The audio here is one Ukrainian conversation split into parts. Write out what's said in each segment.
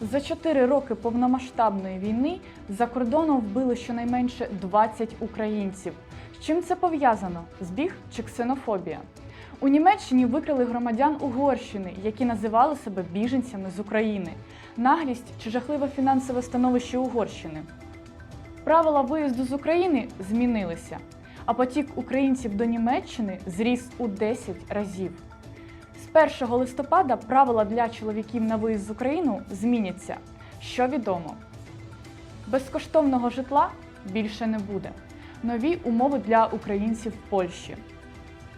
За чотири роки повномасштабної війни за кордоном вбили щонайменше 20 українців. З чим це пов'язано? Збіг чи ксенофобія? У Німеччині викрили громадян Угорщини, які називали себе біженцями з України. Наглість чи жахливе фінансове становище Угорщини. Правила виїзду з України змінилися, а потік українців до Німеччини зріс у 10 разів. З 1 листопада правила для чоловіків на виїзд з України зміняться. Що відомо? Безкоштовного житла більше не буде. Нові умови для українців в Польщі.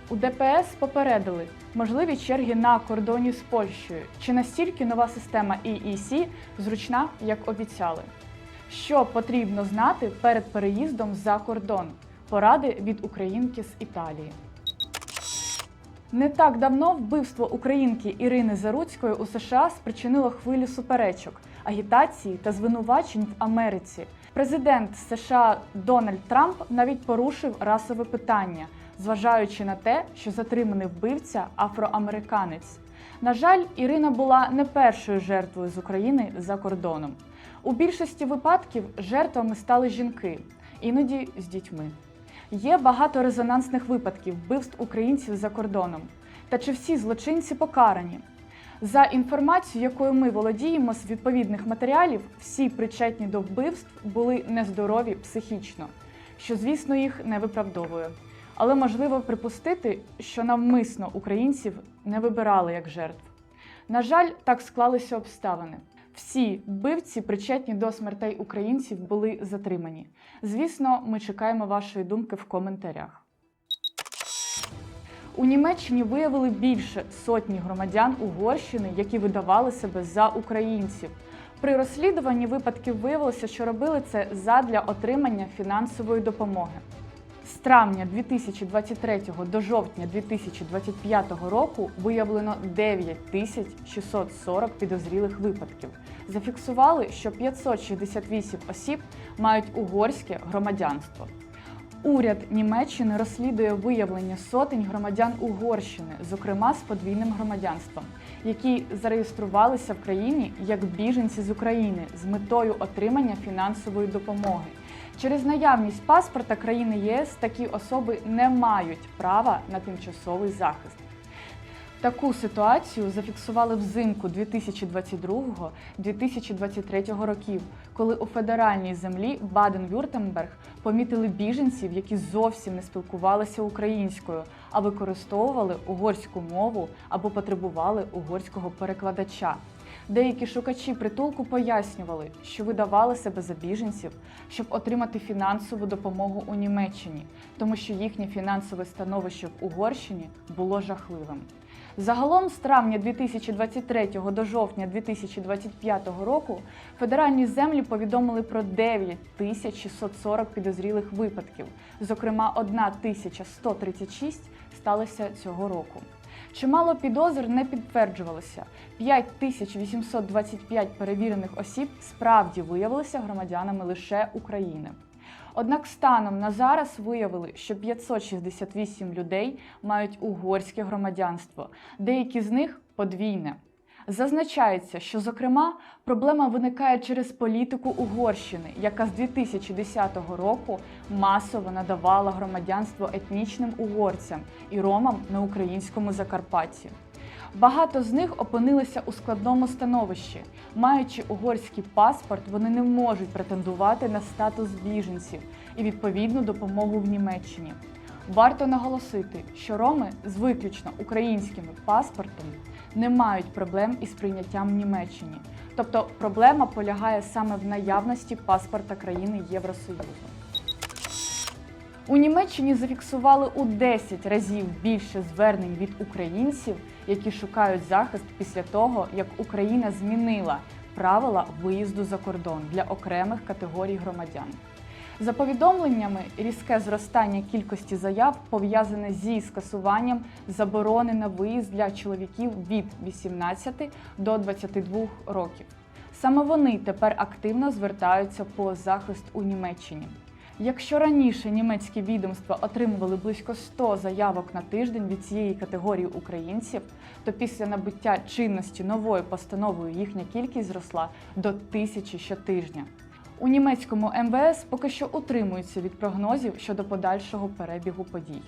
У ДПС попередили можливі черги на кордоні з Польщею. Чи настільки нова система EEC зручна, як обіцяли? Що потрібно знати перед переїздом за кордон? Поради від українки з Італії. Не так давно вбивство українки Ірини Заруцької у США спричинило хвилю суперечок, агітації та звинувачень в Америці. Президент США Дональд Трамп навіть порушив расове питання, зважаючи на те, що затриманий вбивця афроамериканець. На жаль, Ірина була не першою жертвою з України за кордоном. У більшості випадків жертвами стали жінки, іноді з дітьми. Є багато резонансних випадків вбивств українців за кордоном. Та чи всі злочинці покарані? За інформацією, якою ми володіємо з відповідних матеріалів, всі причетні до вбивств були нездорові психічно, що, звісно, їх не виправдовує. Але можливо припустити, що навмисно українців не вибирали як жертв. На жаль, так склалися обставини. Всі вбивці, причетні до смертей українців, були затримані. Звісно, ми чекаємо вашої думки в коментарях. У Німеччині виявили більше сотні громадян Угорщини, які видавали себе за українців. При розслідуванні випадків виявилося, що робили це задля отримання фінансової допомоги. З травня 2023 до жовтня 2025 року виявлено 9640 підозрілих випадків. Зафіксували, що 568 осіб мають угорське громадянство. Уряд Німеччини розслідує виявлення сотень громадян Угорщини, зокрема з подвійним громадянством, які зареєструвалися в країні як біженці з України з метою отримання фінансової допомоги. Через наявність паспорта країни єС такі особи не мають права на тимчасовий захист. Таку ситуацію зафіксували взимку 2022-2023 років, коли у федеральній землі Баден-Вюртемберг помітили біженців, які зовсім не спілкувалися українською, а використовували угорську мову або потребували угорського перекладача. Деякі шукачі притулку пояснювали, що видавали себе за біженців, щоб отримати фінансову допомогу у Німеччині, тому що їхнє фінансове становище в Угорщині було жахливим. Загалом з травня 2023 до жовтня 2025 року федеральні землі повідомили про 9640 підозрілих випадків, зокрема 1136 сталося цього року. Чимало підозр не підтверджувалося. 5825 перевірених осіб справді виявилися громадянами лише України. Однак станом на зараз виявили, що 568 людей мають угорське громадянство, деякі з них подвійне. Зазначається, що, зокрема, проблема виникає через політику Угорщини, яка з 2010 року масово надавала громадянство етнічним угорцям і ромам на українському Закарпатті. Багато з них опинилися у складному становищі. Маючи угорський паспорт, вони не можуть претендувати на статус біженців і відповідну допомогу в Німеччині. Варто наголосити, що роми з виключно українськими паспортами не мають проблем із прийняттям Німеччині. Тобто проблема полягає саме в наявності паспорта країни Євросоюзу. У Німеччині зафіксували у 10 разів більше звернень від українців, які шукають захист після того, як Україна змінила правила виїзду за кордон для окремих категорій громадян. За повідомленнями, різке зростання кількості заяв пов'язане зі скасуванням заборони на виїзд для чоловіків від 18 до 22 років. Саме вони тепер активно звертаються по захист у Німеччині. Якщо раніше німецькі відомства отримували близько 100 заявок на тиждень від цієї категорії українців, то після набуття чинності новою постановою їхня кількість зросла до тисячі щотижня. У німецькому МВС поки що утримуються від прогнозів щодо подальшого перебігу подій.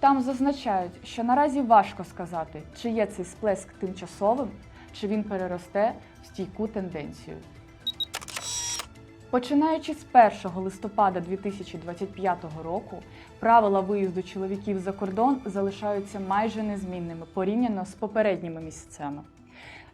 Там зазначають, що наразі важко сказати, чи є цей сплеск тимчасовим, чи він переросте в стійку тенденцію. Починаючи з 1 листопада 2025 року, правила виїзду чоловіків за кордон залишаються майже незмінними порівняно з попередніми місяцями.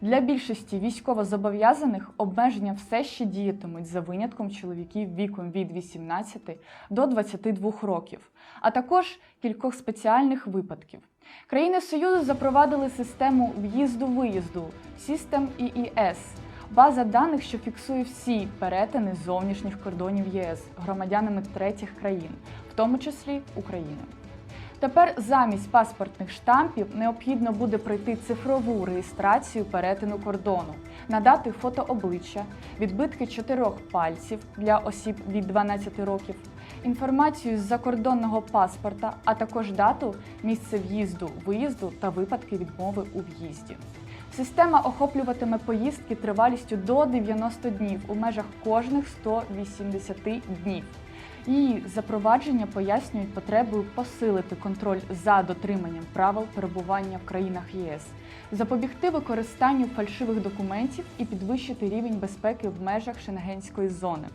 Для більшості військовозобов'язаних обмеження все ще діятимуть за винятком чоловіків віком від 18 до 22 років, а також кількох спеціальних випадків. Країни Союзу запровадили систему в'їзду-виїзду System EES – база даних, що фіксує всі перетини зовнішніх кордонів ЄС громадянами третіх країн, в тому числі України. Тепер замість паспортних штампів необхідно буде пройти цифрову реєстрацію перетину кордону, надати фото обличчя, відбитки чотирьох пальців для осіб від 12 років, інформацію з закордонного паспорта, а також дату, місце в'їзду, виїзду та випадки відмови у в'їзді. Система охоплюватиме поїздки тривалістю до 90 днів у межах кожних 180 днів. Її запровадження пояснюють потребою посилити контроль за дотриманням правил перебування в країнах ЄС, запобігти використанню фальшивих документів і підвищити рівень безпеки в межах шенгенської зони.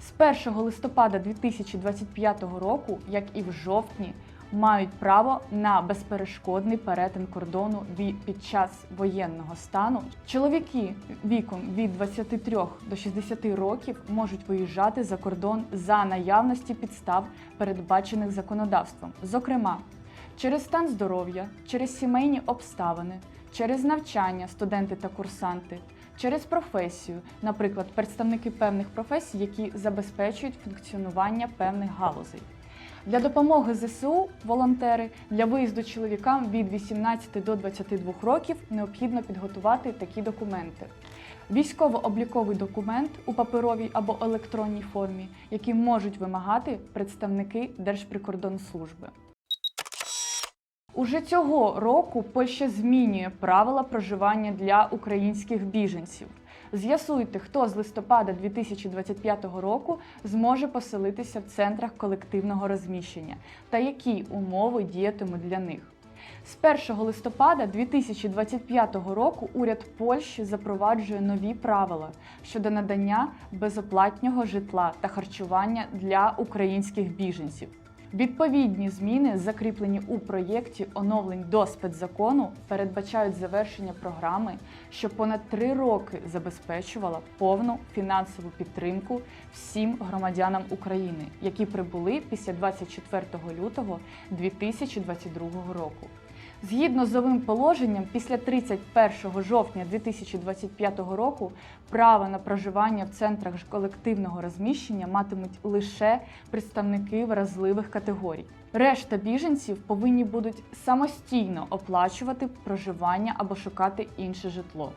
З 1 листопада 2025 року, як і в жовтні, мають право на безперешкодний перетин кордону під час воєнного стану. Чоловіки віком від 23 до 60 років можуть виїжджати за кордон за наявності підстав, передбачених законодавством, зокрема через стан здоров'я, через сімейні обставини, через навчання студенти та курсанти. Через професію, наприклад, представники певних професій, які забезпечують функціонування певних галузей. Для допомоги ЗСУ волонтери для виїзду чоловікам від 18 до 22 років необхідно підготувати такі документи: військово-обліковий документ у паперовій або електронній формі, які можуть вимагати представники Держприкордонслужби. Уже цього року Польща змінює правила проживання для українських біженців. З'ясуйте, хто з листопада 2025 року зможе поселитися в центрах колективного розміщення та які умови діятимуть для них. З 1 листопада 2025 року уряд Польщі запроваджує нові правила щодо надання безоплатного житла та харчування для українських біженців. Відповідні зміни, закріплені у проєкті оновлень до спецзакону, передбачають завершення програми, що понад три роки забезпечувала повну фінансову підтримку всім громадянам України, які прибули після 24 лютого 2022 року. Згідно з новим положенням, після 31 жовтня 2025 року право на проживання в центрах колективного розміщення матимуть лише представники вразливих категорій. Решта біженців повинні будуть самостійно оплачувати проживання або шукати інше житло.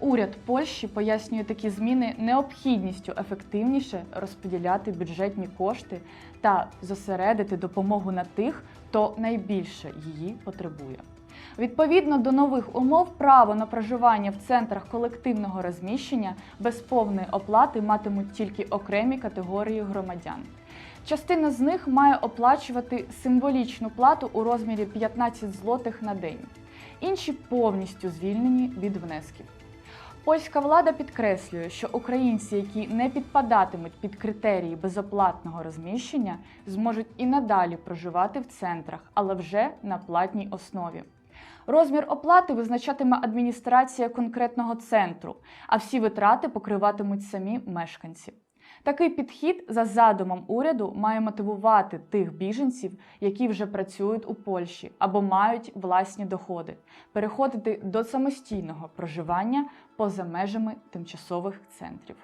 Уряд Польщі пояснює такі зміни необхідністю ефективніше розподіляти бюджетні кошти та зосередити допомогу на тих, хто найбільше її потребує. Відповідно до нових умов, право на проживання в центрах колективного розміщення без повної оплати матимуть тільки окремі категорії громадян. Частина з них має оплачувати символічну плату у розмірі 15 злотих на день. Інші повністю звільнені від внесків. Польська влада підкреслює, що українці, які не підпадатимуть під критерії безоплатного розміщення, зможуть і надалі проживати в центрах, але вже на платній основі. Розмір оплати визначатиме адміністрація конкретного центру, а всі витрати покриватимуть самі мешканці. Такий підхід за задумом уряду має мотивувати тих біженців, які вже працюють у Польщі або мають власні доходи, переходити до самостійного проживання поза межами тимчасових центрів.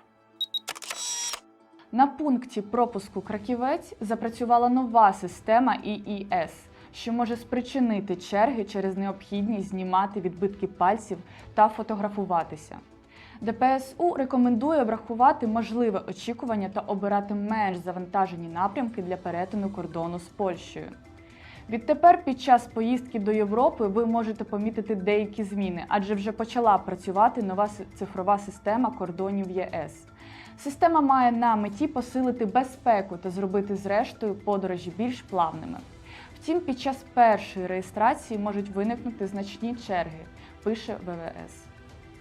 На пункті пропуску краківець запрацювала нова система ІІС, що може спричинити черги через необхідність знімати відбитки пальців та фотографуватися. ДПСУ рекомендує врахувати можливе очікування та обирати менш завантажені напрямки для перетину кордону з Польщею. Відтепер під час поїздки до Європи ви можете помітити деякі зміни, адже вже почала працювати нова цифрова система кордонів ЄС. Система має на меті посилити безпеку та зробити зрештою подорожі більш плавними. Втім, під час першої реєстрації можуть виникнути значні черги, пише ВВС.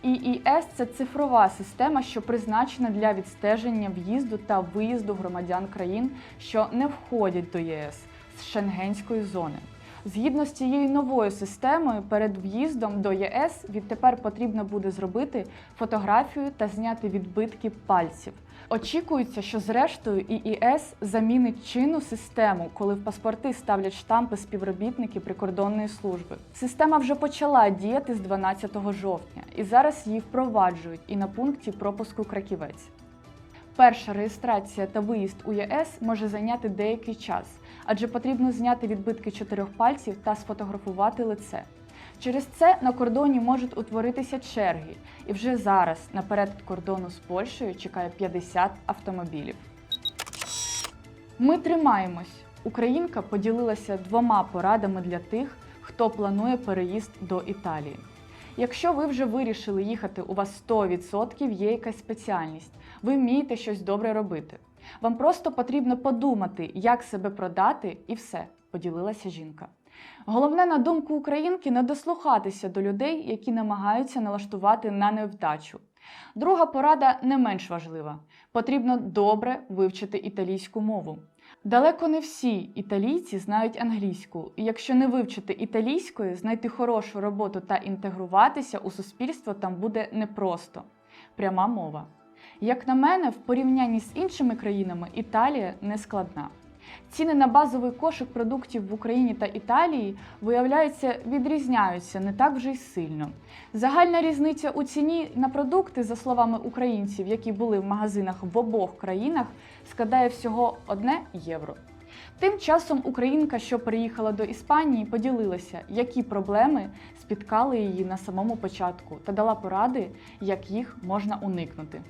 ІІС це цифрова система, що призначена для відстеження в'їзду та виїзду громадян країн, що не входять до ЄС з Шенгенської зони. Згідно з цією новою системою, перед в'їздом до ЄС відтепер потрібно буде зробити фотографію та зняти відбитки пальців. Очікується, що зрештою ІІС замінить чинну систему, коли в паспорти ставлять штампи співробітники прикордонної служби. Система вже почала діяти з 12 жовтня, і зараз її впроваджують і на пункті пропуску краківець. Перша реєстрація та виїзд у ЄС може зайняти деякий час, адже потрібно зняти відбитки чотирьох пальців та сфотографувати лице. Через це на кордоні можуть утворитися черги, і вже зараз на перетин кордону з Польщею чекає 50 автомобілів. Ми тримаємось. Українка поділилася двома порадами для тих, хто планує переїзд до Італії. Якщо ви вже вирішили їхати, у вас 100% є якась спеціальність, ви вмієте щось добре робити. Вам просто потрібно подумати, як себе продати, і все, поділилася жінка. Головне, на думку українки, не дослухатися до людей, які намагаються налаштувати на невдачу. Друга порада не менш важлива: потрібно добре вивчити італійську мову. Далеко не всі італійці знають англійську, і якщо не вивчити італійської, знайти хорошу роботу та інтегруватися у суспільство там буде непросто. Пряма мова. Як на мене, в порівнянні з іншими країнами Італія не складна. Ціни на базовий кошик продуктів в Україні та Італії, виявляється, відрізняються не так вже й сильно. Загальна різниця у ціні на продукти, за словами українців, які були в магазинах в обох країнах, складає всього 1 євро. Тим часом українка, що переїхала до Іспанії, поділилася, які проблеми спіткали її на самому початку, та дала поради, як їх можна уникнути.